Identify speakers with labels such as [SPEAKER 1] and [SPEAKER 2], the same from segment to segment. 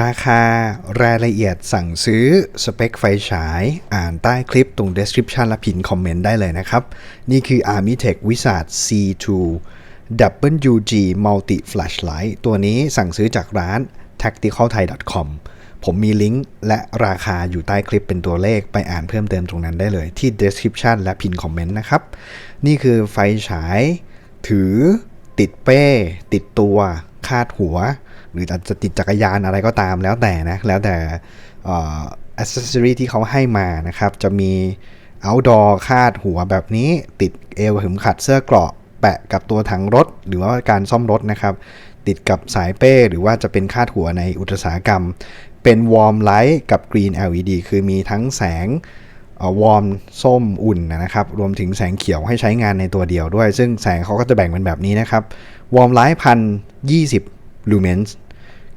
[SPEAKER 1] ราคารายละเอียดสั่งซื้อ สเปคไฟฉาย อ่านใต้คลิปตรง description และพินคอมเมนต์ได้เลยนะครับ นี่คือ Armitech Wizard C2 WG Multi Flashlight ตัวนี้สั่งซื้อจากร้าน tacticalthai.com ผมมีลิงก์และราคาอยู่ใต้คลิปเป็นตัวเลขไปอ่านเพิ่มเติมตรงนั้นได้เลย ที่ description และพินคอมเมนต์นะครับ นี่คือไฟฉายถือ ติดเป้ ติดตัวคาดหัว หรืออาจจะติดจักรยานอะไรก็ตามแล้วแต่นะ แล้วแต่อัซเซอรี่ที่เขาให้มานะครับ จะมี outdoor คาดหัวแบบนี้ ติดเอวเข็มขัดเสื้อเกราะ แปะกับตัวถังรถ หรือว่าการซ่อมรถนะครับ ติดกับสายเป้ หรือว่าจะเป็นคาดหัวในอุตสาหกรรม เป็นวอร์มไลท์กับกรีน LED คือมีทั้งแสง วอร์มส้มอุ่นนะครับ รวมถึงแสงเขียวให้ใช้งานในตัวเดียวด้วย ซึ่งแสงเขาก็จะแบ่งเป็นแบบนี้นะครับ วอร์มไลท์พันยี่สิบลูเมนส์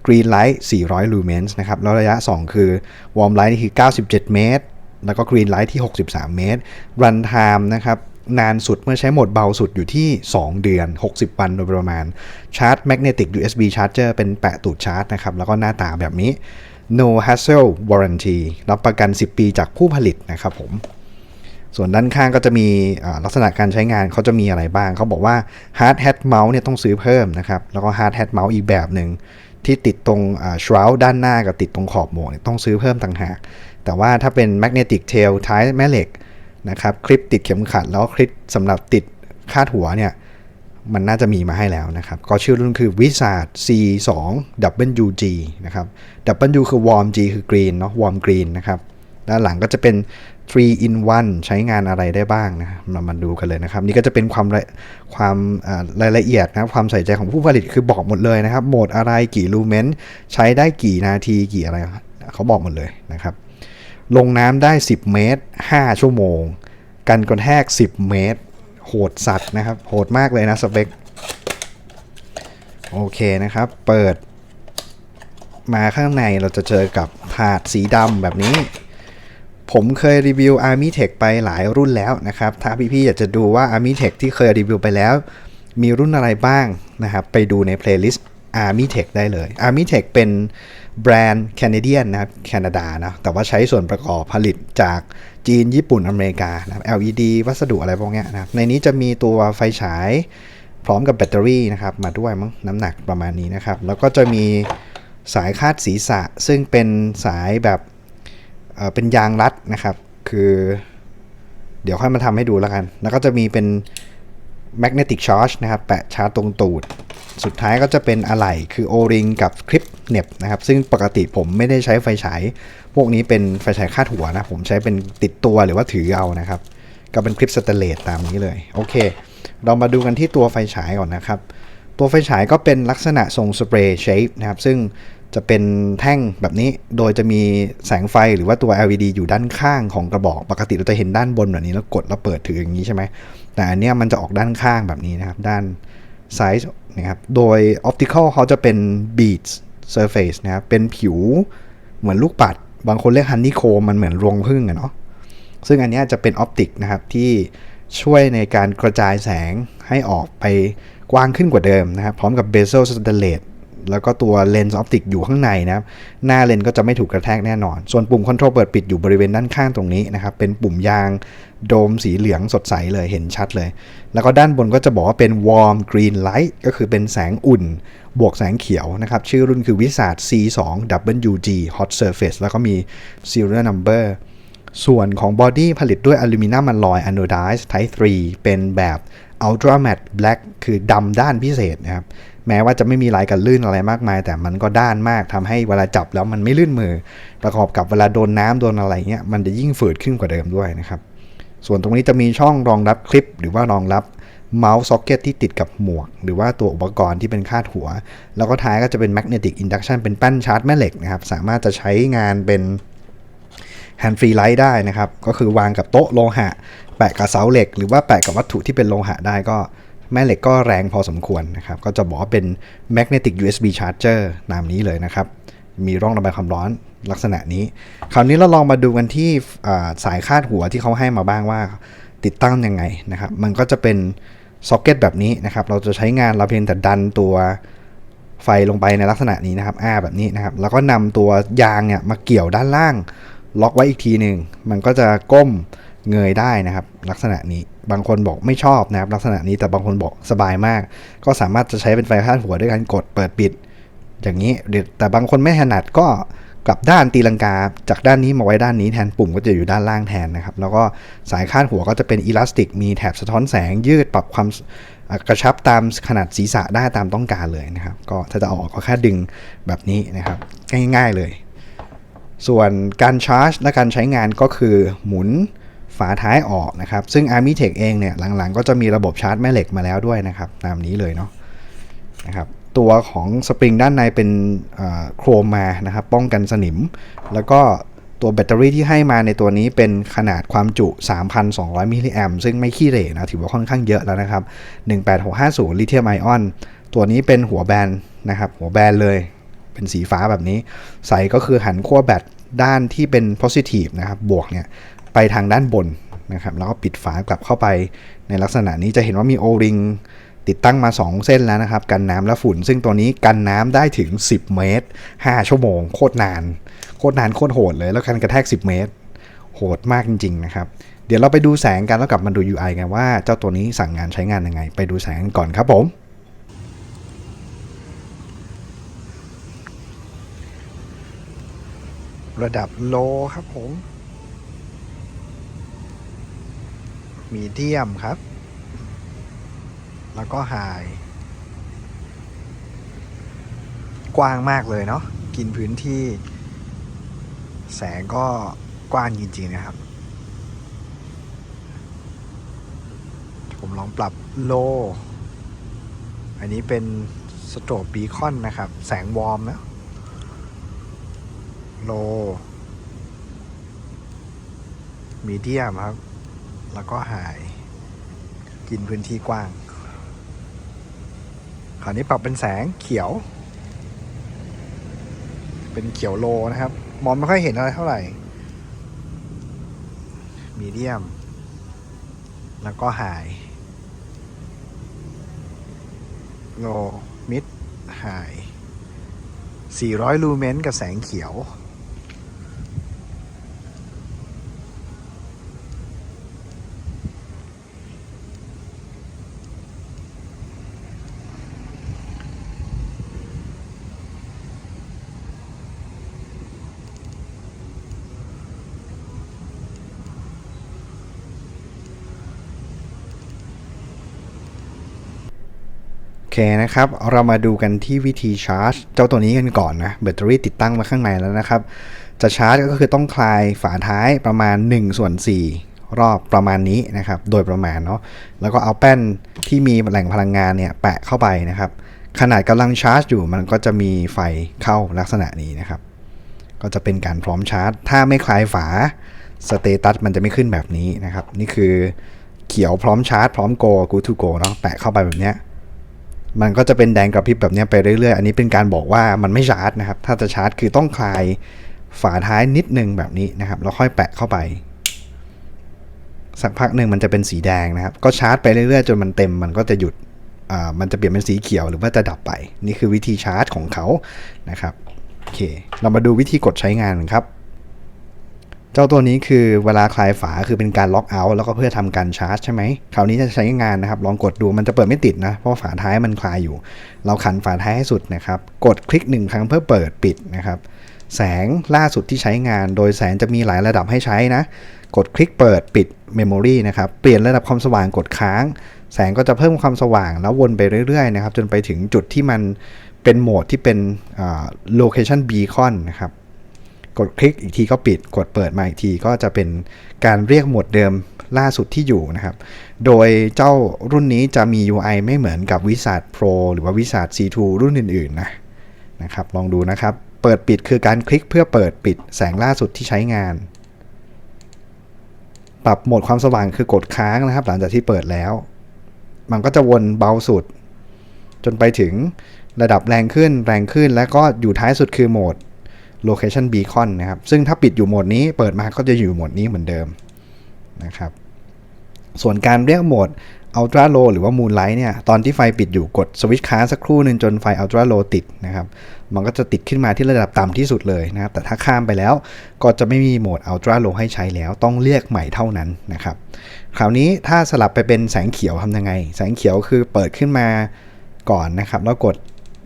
[SPEAKER 1] กรีนไลท์400 ลูเมนส์นะครับ แล้วระยะ 2 คือวอร์มไลท์นี่คือ 97 เมตร แล้วก็กรีนไลท์ที่ 63 เมตร รันไทม์นะครับ นานสุดเมื่อใช้โหมดเบาสุดอยู่ที่ 2 เดือน 60 วันโดยประมาณ ชาร์จแมกเนติก USB charger เป็นแปะตูดชาร์จนะครับ แล้วก็หน้าตาแบบนี้ no hassle warranty รับประกัน 10 ปีจากผู้ผลิตนะครับผม ส่วนด้านข้างก็จะมีลักษณะการใช้งานเขาจะมีอะไรบ้าง เขาบอกว่า hard hat mouse เนี่ยต้องซื้อเพิ่มนะครับ แล้วก็ hard hat mouse อีกแบบหนึ่งที่ติดตรง shroud ด้านหน้ากับติดตรงขอบหมวกต้องซื้อเพิ่มต่างหาก แต่ว่าถ้าเป็น magnetic tail ท้ายแม่เหล็กนะครับ คลิปติดเข็มขัดแล้วคลิปสำหรับติดคาดหัวเนี่ย มันน่าจะมีมาให้แล้วนะครับ ก็ชื่อรุ่นคือ Wizard C2 WG นะครับ W คือ Warm G คือ Green เนาะ Warm Green นะครับ ด้านหลังก็จะเป็น 3 in 1 ใช้งานอะไรได้บ้างนะเรามาดูกันเลยนะครับ นี่ก็จะเป็นความความรายละเอียดนะความใส่ใจของผู้ผลิตคือบอกหมดเลยนะครับ โหมดอะไรกี่ลูเมนใช้ได้กี่นาทีกี่อะไรเขาบอกหมดเลยนะครับ ลงน้ำได้ 10 เมตร 5 ชั่วโมง กันกระแทก 10 เมตร โหดสัตว์นะครับ โหดมากเลยนะสเปค โอเคนะครับ เปิด มาข้างในเราจะเจอกับถาดสีดำแบบนี้ ผมเคยรีวิว Army Tech ไปหลายรุ่นแล้วนะครับ ถ้าพี่ๆอยากจะดูว่า Army Tech ที่เคยรีวิวไปแล้ว มีรุ่นอะไรบ้างนะครับ ไปดูในเพลย์ลิสต์ Army Tech ได้เลย Army Tech เป็นแบรนด์แคนาเดียนนะครับ แคนาดานะแต่ว่าใช้ส่วนประกอบผลิตจากจีนญี่ปุ่นอเมริกานะ LED วัสดุอะไรพวกนี้นะครับ ในนี้จะมีตัวไฟฉายพร้อมกับแบตเตอรี่นะครับ มาด้วยมั้งน้ำหนักประมาณนี้นะครับ แล้วก็จะมีสายคาดศีรษะ ซึ่งเป็นสายแบบเเป็นยางรัดนะครับ คือ เดี๋ยวค่อยมาทำให้ดูแล้วกัน แล้วก็จะมีเป็น magnetic charge นะครับ แปะชาร์จตรงตูด สุดท้ายก็จะเป็นอะไหล่คือ O-ring กับคลิปเน็บนะครับ ซึ่งปกติผมไม่ได้ใช้ไฟฉายพวกนี้เป็นไฟฉายคาดหัวนะ ผมใช้เป็นติดตัวหรือว่าถือเอานะครับ ก็เป็นคลิปสเตเลตตามนี้เลย โอเค เรามาดูกันที่ตัวไฟฉายก่อนนะครับ ตัวไฟฉายก็เป็นลักษณะทรงสเปรย์เชฟนะครับ ซึ่งจะเป็นแท่งแบบนี้ โดยจะมีแสงไฟหรือว่าตัว LED อยู่ด้านข้างของกระบอก ปกติเราจะเห็นด้านบนแบบนี้แล้วกดแล้วเปิดถืออย่างนี้ใช่ไหม แต่อันเนี้ยมันจะออกด้านข้างแบบนี้นะครับ ด้านซ้าย นะครับ โดย optical เขาจะเป็น bead surface นะครับ เป็นผิวเหมือนลูกปัด บางคนเรียก honeycomb มันเหมือนรวงพึ่งอะเนาะ ซึ่งอันนี้จะเป็นออปติกนะครับที่ช่วยในการกระจายแสงให้ออกไปกว้างขึ้นกว่าเดิมนะครับ พร้อมกับ bezel stainless แล้วก็ตัวเลนส์ออปติกอยู่ข้างในนะครับ หน้าเลนส์ก็จะไม่ถูกกระแทกแน่นอน ส่วนปุ่มคอนโทรลเปิดปิดอยู่บริเวณด้านข้างตรงนี้นะครับ เป็นปุ่มยาง โดมสีเหลืองสดใสเลยเห็นชัดเลย แล้วก็ด้านบนก็จะบอกว่าเป็น warm green light ก็คือเป็นแสงอุ่น บวกแสงเขียวนะครับ ชื่อรุ่นคือวิสา C2 WG Hot Surface แล้วก็มี serial number ส่วนของบอดี้ผลิตด้วยอลูมิเนียมมันลอยอะโนไดซ์ Type 3เป็นแบบ Ultra Matte Black คือดำด้านพิเศษนะครับ แม้ว่าจะไม่มีลายกันลื่นอะไรมากมาย แต่มันก็ด้านมากทำให้เวลาจับแล้วมันไม่ลื่นมือ ประกอบกับเวลาโดนน้ำโดนอะไรเงี้ยมันจะยิ่งฝืดขึ้นกว่าเดิมด้วยนะครับ ส่วนตรงนี้จะมีช่องรองรับคลิป หรือว่ารองรับเมาส์ซ็อกเก็ตที่ติดกับหมวก หรือว่าตัวอุปกรณ์ที่เป็นคาดหัว แล้วก็ท้ายก็จะเป็น magnetic induction เป็นแป้นชาร์จแม่เหล็กนะครับ สามารถจะใช้งานเป็นแฮนด์ฟรีไลท์ได้นะครับ ก็คือวางกับโต๊ะโลหะ แปะกับเสาเหล็ก หรือว่าแปะกับวัตถุที่เป็นโลหะได้ก็แม่เหล็กก็แรงพอสมควรนะครับ ก็จะบอกว่าเป็น magnetic USB charger นามนี้เลยนะครับ มีร่องระบายความร้อนลักษณะนี้ คราวนี้เราลองมาดูกันที่สายคาดหัวที่เขาให้มาบ้างว่าติดตั้งยังไงนะครับ มันก็จะเป็นซ็อกเก็ตแบบนี้นะครับ เราจะใช้งานเราเพียงแต่ดันตัวไฟลงไปในลักษณะนี้นะครับอ้าแบบนี้นะครับ แล้วก็นำตัวยางเนี่ยมาเกี่ยวด้านล่าง ล็อกไว้อีกทีหนึ่ง มันก็จะก้มเงยได้นะครับ ลักษณะนี้ บางคนบอกไม่ชอบนะครับ ลักษณะนี้แต่บางคนบอกสบายมาก ก็สามารถจะใช้เป็นไฟคาดหัวด้วยการกดเปิดปิด อย่างนี้เดี๋ยวแต่บางคนไม่ถนัดก็กลับด้านตีลังกา จากด้านนี้มาไว้ด้านนี้แทนปุ่มก็จะอยู่ด้านล่างแทนนะครับ แล้วก็สายคาดหัวก็จะเป็นอิลาสติก มีแถบสะท้อนแสงยืดปรับความกระชับตามขนาดศีรษะได้ตามต้องการเลยนะครับ ก็ถ้าจะอออกก็แค่ดึงแบบนี้นะครับ ง่ายๆเลย ส่วนการชาร์จและการใช้งานก็คือหมุนฝาท้ายออกนะครับ ซึ่ง Army Tech เองเนี่ยหลังๆ ก็จะมีระบบชาร์จแม่เหล็กมาแล้วด้วยนะครับ ตามนี้เลยเนาะนะครับ ตัวของสปริงด้านในเป็นโครมมานะครับ ป้องกันสนิม แล้วก็ตัวแบตเตอรี่ที่ให้มาในตัวนี้เป็นขนาดความจุ 3,200 มิลลิแอมซึ่งไม่ขี้เหร่นะถือว่าค่อนข้างเยอะแล้วนะครับ 18650 ลิเธียมไอออน ตัวนี้เป็นหัวแบนนะครับ หัวแบนเลย เป็นสีฟ้าแบบนี้ ใสก็คือหันขั้วแบตด้านที่เป็น positive นะครับ บวกเนี่ย ไปทางด้านบนนะครับ แล้วก็ปิดฝากลับเข้าไปในลักษณะนี้จะเห็นว่ามีโอริง ติดตั้งมา 2 เส้นแล้วนะครับ กันน้ำและฝุ่น ซึ่งตัวนี้กันน้ำได้ถึง 10 เมตร 5 ชั่วโมง โคตรนาน โคตรนานโคตรโหดเลย แล้วกันกระแทก 10 เมตร โหดมากจริงๆนะครับ เดี๋ยวเราไปดูแสงกันแล้วกลับมาดู UI กันว่าเจ้าตัวนี้สั่งงานใช้งานยังไง ไปดูแสงกันก่อนครับผมระดับโลครับผม มีเดียมครับ แล้วก็ไฮกว้างมากเลยเนาะกินพื้นที่ แสงก็กว้างจริงๆนะครับ ผมลองปรับโล อันนี้เป็นสโตรบบีคอนนะครับ แสงวอร์มนะโลมีเดียมครับ แล้วก็ไฮกินพื้นที่กว้าง คราวนี้ปรับเป็นแสงเขียว เป็นเขียวโลนะครับ มองไม่ค่อยเห็นอะไรเท่าไหร่ มีเดียม แล้วก็ไฮโลมิดไฮ400 ลูเมนกับแสงเขียว อเคนะครับ เรามาดูกันที่วิธีชาร์จ เจ้าตัวนี้กันก่อนนะแบตเตอรี่ติดตั้งมาข้างในแล้วนะครับ จะชาร์จก็คือต้องคลายฝาท้ายประมาณ1ส่วน4รอบประมาณนี้นะครับ โดยประมาณเนาะแล้วก็เอาแป้นที่มีแหล่งพลังงานเนี่ยแปะเข้าไปนะครับ ขนาดกำลังชาร์จอยู่มันก็จะมีไฟเข้าลักษณะนี้นะครับ ก็จะเป็นการพร้อมชาร์จ ถ้าไม่คลายฝาสเตตัสมันจะไม่ขึ้นแบบนี้นะครับ นี่คือเขียวพร้อมชาร์จ พร้อมโกกูทูโกเนาะแปะเข้าไปแบบเนี้ย มันก็จะเป็นแดงกระพริบแบบนี้ไปเรื่อยๆ อันนี้เป็นการบอกว่ามันไม่ชาร์จนะครับ ถ้าจะชาร์จคือต้องคลายฝาท้ายนิดนึงแบบนี้นะครับ แล้วค่อยแปะเข้าไป สักพักหนึ่งมันจะเป็นสีแดงนะครับ ก็ชาร์จไปเรื่อยๆ จนมันเต็มมันก็จะหยุดอ่ามันจะเปลี่ยนเป็นสีเขียวหรือว่าจะดับไป นี่คือวิธีชาร์จของเขานะครับ โอเค เรามาดูวิธีกดใช้งานกันครับ เจ้าตัวนี้คือเวลาคลายฝาคือเป็นการล็อกเอาท์แล้วก็เพื่อทำการชาร์จใช่ไหมคราวนี้จะใช้งานนะครับ ลองกดดูมันจะเปิดไม่ติดนะ เพราะฝาท้ายมันคลายอยู่ เราขันฝาท้ายให้สุดนะครับ กดคลิกหนึ่งครั้งเพื่อเปิดปิดนะครับ แสงล่าสุดที่ใช้งาน โดยแสงจะมีหลายระดับให้ใช้นะ กดคลิกเปิดปิดเมมโมรีนะครับ เปลี่ยนระดับความสว่างกดค้าง แสงก็จะเพิ่มความสว่างแล้ววนไปเรื่อยๆนะครับ จนไปถึงจุดที่มันเป็นโหมดที่เป็นอ่า location beacon นะครับ กดคลิกอีกทีก็ปิด กดเปิดมาอีกทีก็จะเป็นการเรียกโหมดเดิมล่าสุดที่อยู่นะครับ โดยเจ้ารุ่นนี้จะมี UI ไม่เหมือนกับวิส a ด Pro หรือว่าวิส a ด C2 รุ่นอื่นๆนะนะครับ ลองดูนะครับ เปิดปิดคือการคลิกเพื่อเปิดปิดแสงล่าสุดที่ใช้งาน ปรับโหมดความสว่างคือกดค้างนะครับ หลังจากที่เปิดแล้ว มันก็จะวนเบาสุด จนไปถึงระดับแรงขึ้นแรงขึ้นแล้วก็อยู่ท้ายสุดคือโหมด location beacon นะครับ ซึ่งถ้าปิดอยู่โหมดนี้เปิดมาก็จะอยู่โหมดนี้เหมือนเดิมนะครับ ส่วนการเรียกโหมด Ultra Low หรือว่า Moonlight เนี่ย ตอนที่ไฟปิดอยู่กดสวิตช์ค้างสักครู่หนึ่งจนไฟ Ultra Low ติดนะครับ มันก็จะติดขึ้นมาที่ระดับต่ำที่สุดเลยนะครับ แต่ถ้าข้ามไปแล้วก็จะไม่มีโหมด Ultra Low ให้ใช้แล้ว ต้องเรียกใหม่เท่านั้นนะครับ คราวนี้ถ้าสลับไปเป็นแสงเขียวทำยังไง แสงเขียวคือเปิดขึ้นมาก่อนนะครับ แล้วกด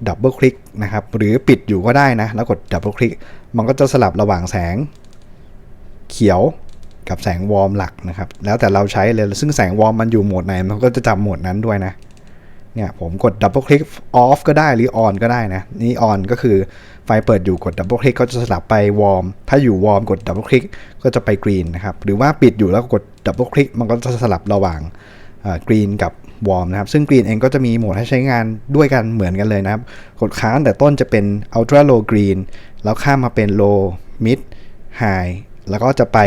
[SPEAKER 1] ดับเบิลคลิกนะครับ หรือปิดอยู่ก็ได้นะ แล้วกดดับเบิลคลิก มันก็จะสลับระหว่างแสงเขียวกับแสงวอร์มหลักนะครับ แล้วแต่เราใช้เลย ซึ่งแสงวอร์มมันอยู่โหมดไหน มันก็จะจำโหมดนั้นด้วยนะ เนี่ยผมกดดับเบิลคลิกออฟก็ได้หรือออนก็ได้นะ นี่ออนก็คือไฟเปิดอยู่กดดับเบิลคลิกก็จะสลับไปวอร์ม ถ้าอยู่วอร์มกดดับเบิลคลิกก็จะไปกรีนนะครับ หรือว่าปิดอยู่แล้วกดดับเบิลคลิกมันก็จะสลับระหว่าง กรีนกับวอร์มนะครับ ซึ่งกรีนเองก็จะมีโหมดให้ใช้งานด้วยกันเหมือนกันเลยนะครับ กดค้างแต่ต้นจะเป็น ultra low green แล้วข้ามมาเป็น low mid high แล้วก็จะไป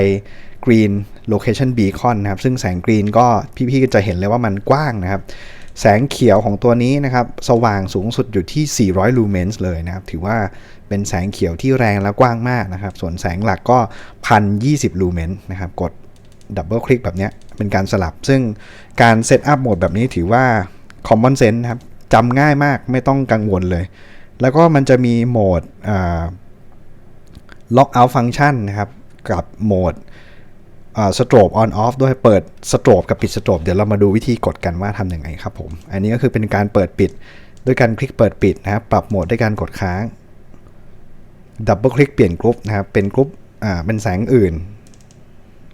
[SPEAKER 1] green location beacon นะครับ ซึ่งแสงกรีนก็พี่ๆจะเห็นเลยว่ามันกว้างนะครับ แสงเขียวของตัวนี้นะครับ สว่างสูงสุดอยู่ที่ 400 ลูเมนส์เลยนะครับ ถือว่าเป็นแสงเขียวที่แรงและกว้างมากนะครับ ส่วนแสงหลักก็ 1,020 ลูเมนส์นะครับ กดดับเบิลคลิกแบบนี้ เป็นการสลับ ซึ่งการเซตอัพโหมดแบบนี้ถือว่า common sense นะครับจำง่ายมากไม่ต้องกังวลเลย แล้วก็มันจะมีโหมดล็อกเอาท์ฟังก์ชันนะครับกับโหมดสโตรบออนออฟด้วยเปิดสโตรบกับปิดสโตรบเดี๋ยวเรามาดูวิธีกดกันว่าทำยังไงครับผม อันนี้ก็คือเป็นการเปิดปิดด้วยการคลิกเปิดปิดนะครับ ปรับโหมดด้วยการกดค้างดับเบิลคลิกเปลี่ยนกรุ๊ปนะครับ เป็นกรุ๊ปอ่าเป็นแสงอื่น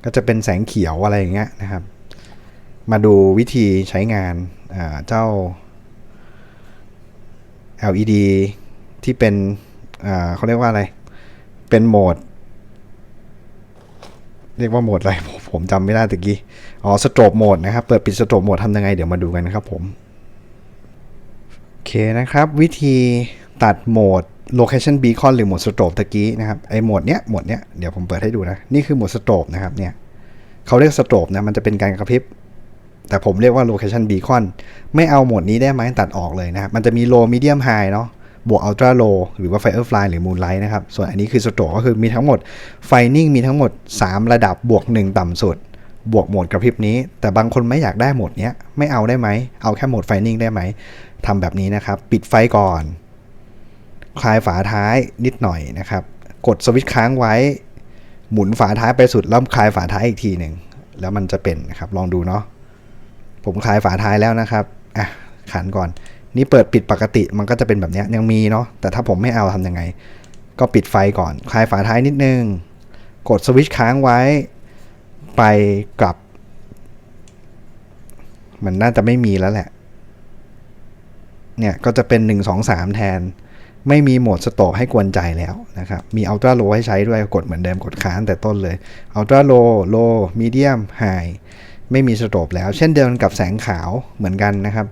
[SPEAKER 1] ก็จะเป็นแสงเขียวอะไรอย่างเงี้ยนะครับ มาดูวิธีใช้งานเจ้า LED ที่เป็นเขาเรียกว่าอะไร เป็นโหมด เรียกว่าโหมดอะไร ผมผมจำไม่ได้ตะกี้ อ๋อสโตรบโหมดนะครับ เปิดปิดสโตรบโหมดทำยังไง เดี๋ยวมาดูกันนะครับผม โอเคนะครับ วิธีตัดโหมด location beacon หรือโหมดสโตรบตะกี้นะครับไอโหมดเนี้ยโหมดเนี้ยเดี๋ยวผมเปิดให้ดูนะ นี่คือโหมดสโตรบนะครับเนี่ยเขาเรียกสโตรบนะมันจะเป็นการกระพริบ แต่ผมเรียกว่า location beacon ไม่เอาโหมดนี้ได้ไหมตัดออกเลยนะครับ มันจะมี low medium high เนาะบวก ultra low หรือว่า firefly หรือ moonlight นะครับ ส่วนอันนี้คือ stroke ก็คือมีทั้งหมดไฟนิ่งมีทั้งหมด 3 ระดับบวก 1 ต่ำสุด บวกโหมดกระพริบนี้ แต่บางคนไม่อยากได้โหมดเนี้ยไม่เอาได้ไหมเอาแค่โหมดไฟนิ่งได้ไหมทำแบบนี้นะครับ ปิดไฟก่อน คลายฝาท้ายนิดหน่อยนะครับ กดสวิตช์ค้างไว้ หมุนฝาท้ายไปสุดแล้วคลายฝาท้ายอีกทีหนึ่งแล้วมันจะเป็นนะครับลองดูเนาะผมคลายฝาท้ายแล้วนะครับอะขันก่อน นี่เปิดปิดปกติมันก็จะเป็นแบบนี้ยังมีเนาะแต่ถ้าผมไม่เอาทำยังไง ก็ปิดไฟก่อน คลายฝาท้ายนิดนึง กดสวิตช์ค้างไว้ ไปกลับ มันน่าจะไม่มีแล้วแหละเนี่ยก็จะเป็น 1 2 3 แทน ไม่มีโหมดสโตกให้กวนใจแล้วนะครับ มี Ultra Low ให้ใช้ด้วยกดเหมือนเดิมกดค้างแต่ต้นเลย Ultra Low Low Medium High ไม่มีสโตรบแล้ว เช่นเดียวกันกับแสงขาวเหมือนกันนะครับ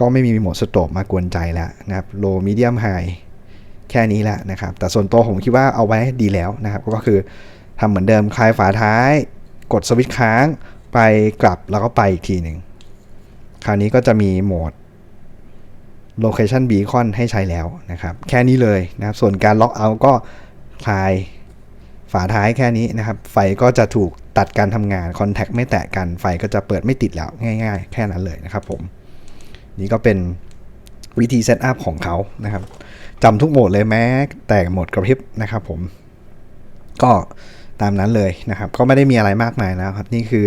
[SPEAKER 1] ก็ไม่มีโหมดสโตรบมากวนใจแล้วนะครับ low medium high แค่นี้แหละนะครับ แต่ส่วนตัวผมคิดว่าเอาไว้ดีแล้วนะครับ ก็คือทำเหมือนเดิมคลายฝาท้าย กดสวิตช์ค้างไปกลับแล้วก็ไปอีกทีหนึ่งคราวนี้ก็จะมีโหมด location beacon ให้ใช้แล้วนะครับ แค่นี้เลยนะครับ ส่วนการล็อกเอาก็คลายฝาท้ายแค่นี้นะครับ ไฟก็จะถูกตัดการทำงานคอนแทคไม่แตะกัน ไฟก็จะเปิดไม่ติดแล้วง่าย ๆ แค่นั้นเลยนะครับผม นี่ก็เป็นวิธีเซตอัพของเขานะครับจำทุกโหมดเลยแม้แต่โหมดกระพริบนะครับผม ก็ ตามนั้นเลยนะครับ ก็ไม่ได้มีอะไรมากมายนะครับ นี่คือ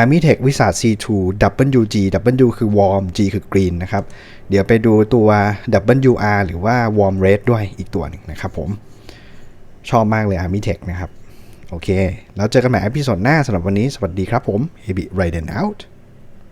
[SPEAKER 1] Army Tech วิสา C2 WG W คือ warm G คือ green นะครับ เดี๋ยวไปดูตัว WR หรือว่า warm red ด้วยอีกตัวหนึ่งนะครับผม ชอบมากเลย Army Tech นะครับ โอเค แล้วเจอกันใหม่อพิโซดหน้าสำหรับวันนี้ สวัสดีครับผม Heavy Raiden out